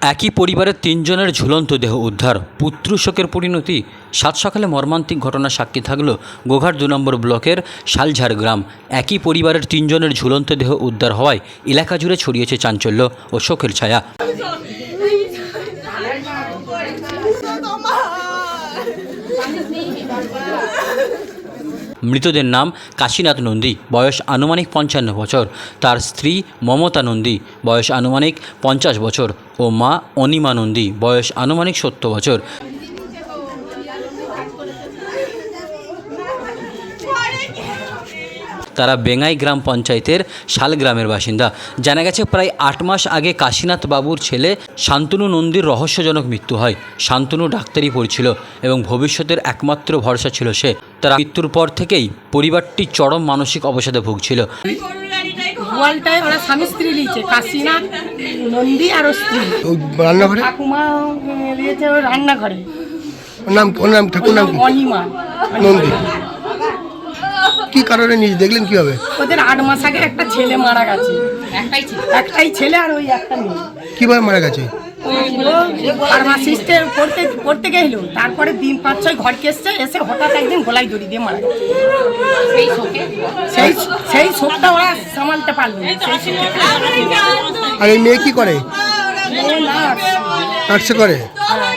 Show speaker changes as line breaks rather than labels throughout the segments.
একই পরিবারের তিনজনের ঝুলন্ত দেহ উদ্ধার। পুত্র শোকের পরিণতি সাত সকালে মর্মান্তিক ঘটনার সাক্ষী থাকল গোঘাট দু নম্বর ব্লকের শালঝাড় গ্রাম। একই পরিবারের তিনজনের ঝুলন্ত দেহ উদ্ধার হওয়ায় এলাকা জুড়ে ছড়িয়েছে চাঞ্চল্য ও শোকের ছায়া। মৃতদের নাম কাশীনাথ নন্দী, বয়স আনুমানিক পঞ্চান্ন বছর। তার স্ত্রী মমতা নন্দী, বয়স আনুমানিক পঞ্চাশ বছর ও মা অনিমা নন্দী, বয়স আনুমানিক সত্তর বছর। তারা বেঙ্গাই গ্রাম পঞ্চায়েতের শাল গ্রামের বাসিন্দা। জানা গেছে প্রায় আট মাস আগে কাশীনাথ বাবুর ছেলে শান্তনু নন্দীর রহস্যজনক মৃত্যু হয়। শান্তনু ডাক্তারি পড়ছিল এবং ভবিষ্যতের একমাত্র ভরসা ছিল সে। তার মৃত্যুর পর থেকেই পরিবারটি চরম মানসিক অবসাদে ভুগছিল।
গোয়ালটায় ওরা স্বামী স্ত্রী কাশীনাথ নন্দী আর স্ত্রী।
রান্নাঘরে?
ঠাকুমা লিয়েছে রান্নাঘরে।
ওর নাম ওর নাম ঠাকুর নাম
অনিমা।
নন্দী। কি কারণে নিজে দেখলেন কি হবে
ওদের আট মাস আগে একটা ছেলে মারা গেছে। একটাই ছেলে? একটাই ছেলে আর ওই একটা মেয়ে।
কীভাবে মারা গেছে?
ফার্মাসিস্টে পড়তে পড়তে গেল তারপরে দিন পাঁচ ছয় ঘরকে এসছে এসে হঠাৎ একদিন গোলায় দড়ি দিয়ে মারা গেছে। সেই সেই শোকটা ওরা সামালতে পারল সেই
আর এই মেয়ে কি করে?
নার্স,
করে?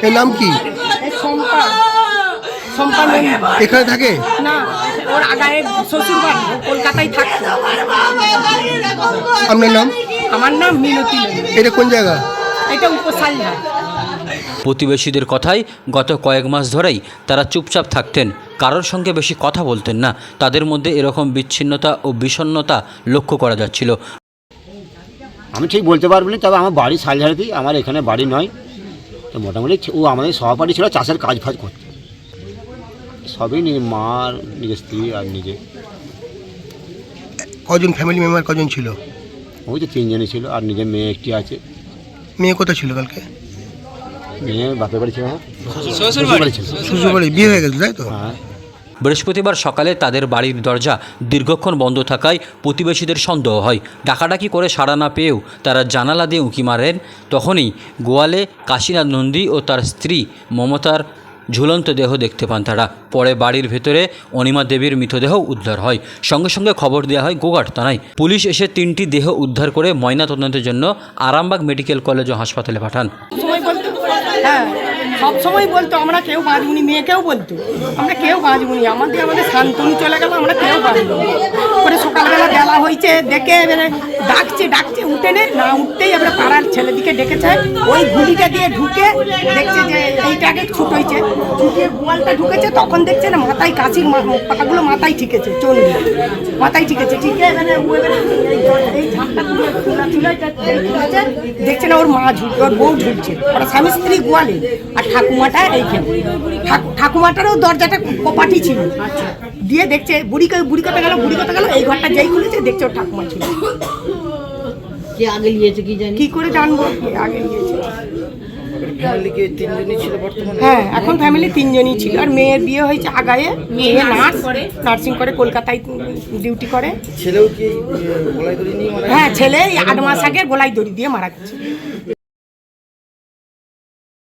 এর নাম কি?
এই শম্পা
এখানে থাকে?
না ওর আগায় শ্বশুর বাড়ি কলকাতায় থাকতো
আপনার নাম?
আমার নাম মিনতি
এটা কোন জায়গা?
এটা
প্রতিবেশীদের কথায় গত কয়েক মাস ধরেই তারা চুপচাপ থাকতেন। কারোর সঙ্গে বেশি কথা বলতেন না। তাদের মধ্যে এরকম বিচ্ছিন্নতা ও বিষণ্ণতা লক্ষ্য করা যাচ্ছিল।
আমি ঠিক বলতে পারব না তবে আমার বাড়ি শালঝাড়িতেই আমার এখানে বাড়ি নয়। তো মোটামুটি ও আমাদের সহপাঠী ছিল চাষের কাজ ফাজ করতে। সবই নিজে মা নিজের স্ত্রী আর নিজে।
কজন ফ্যামিলি মেম্বার কজন ছিল?
ওই তো তিনজনই ছিল আর নিজের মেয়ে একটি আছে।
মেয়ে কোথায় ছিল কালকে?
মেয়ে বাপের বাড়ি ছিল শ্বশুর বাড়ি
বিয়ে হয়ে গেছে তাই তো?
হ্যাঁ।
বৃহস্পতিবার সকালে তাদের বাড়ির দরজা দীর্ঘক্ষণ বন্ধ থাকায় প্রতিবেশীদের সন্দেহ হয়। ডাকাডাকি করে সাড়া না পেয়েও তারা জানালা দিয়ে উঁকি মারেন। তখনই গোয়ালে কাশীনাথ নন্দী ও তার স্ত্রী মমতার ঝুলন্ত দেহ দেখতে পান তারা। পরে বাড়ির ভেতরে অনিমা দেবীর মৃতদেহ উদ্ধার হয়। সঙ্গে সঙ্গে খবর দেওয়া হয় গোগাট থানায়। পুলিশ এসে তিনটি দেহ উদ্ধার করে ময়না তদন্তের জন্য আরামবাগ মেডিকেল কলেজ ও হাসপাতালে পাঠান।
হ্যাঁ সব সময় বলতো, আমরা কেউ বাঁচবনি মেয়েকেও বলতো। আমরা কেউ বাঁচবনি আমাদের আমাদের শান্তনু চলে গেল, আমরা কেউ বাঁচবো পরে সকালবেলা বেলা হয়েছে, দেখে এবারে ডাকছে ডাকছে, উঠে নে, না উঠতেই এবারে পাড়ার ছেলেদিকে ডেকেছে। ওই গুলিটা দিয়ে ঢুকে দেখছে যে এইটাকে হয়েছে। ছুটিয়ে গোয়ালটা ঢুকেছে, তখন দেখছে না মাথায় কাশির পাকাগুলো মাথায় ঠিকেছে চল মাথায় ঠিকেছে, ঠিকে এবারে দেখছে না ওর মা ঝুলছে ওর বউ ঝুলছে। ওরা স্বামী স্ত্রী গোয়ালে। আর ঠাকুমাটা এইখানে। ঠাক- ঠাকুমাটারও দরজাটা কপাটি ছিল দিয়ে দেখছে বুড়ি বুড়ি কথা গেল বুড়ি কথা গেল এই ঘরটা যেই খুলেছে দেখছে ওর ঠাকুমা ছিল।
কে আগে নিয়েছে কি জানি?
কি করে জানব? আগে নিয়েছে? হ্যাঁ এখন ফ্যামিলি তিনজনই ছিল। আর মেয়ের বিয়ে হয়েছে আগায়ে। মেয়ে নার্স নার্সিং করে। কলকাতায় ডিউটি করে।
ছেলেও কি
হ্যাঁ ছেলে এই আট মাস আগে গোলাই দড়ি দিয়ে মারা গেছে।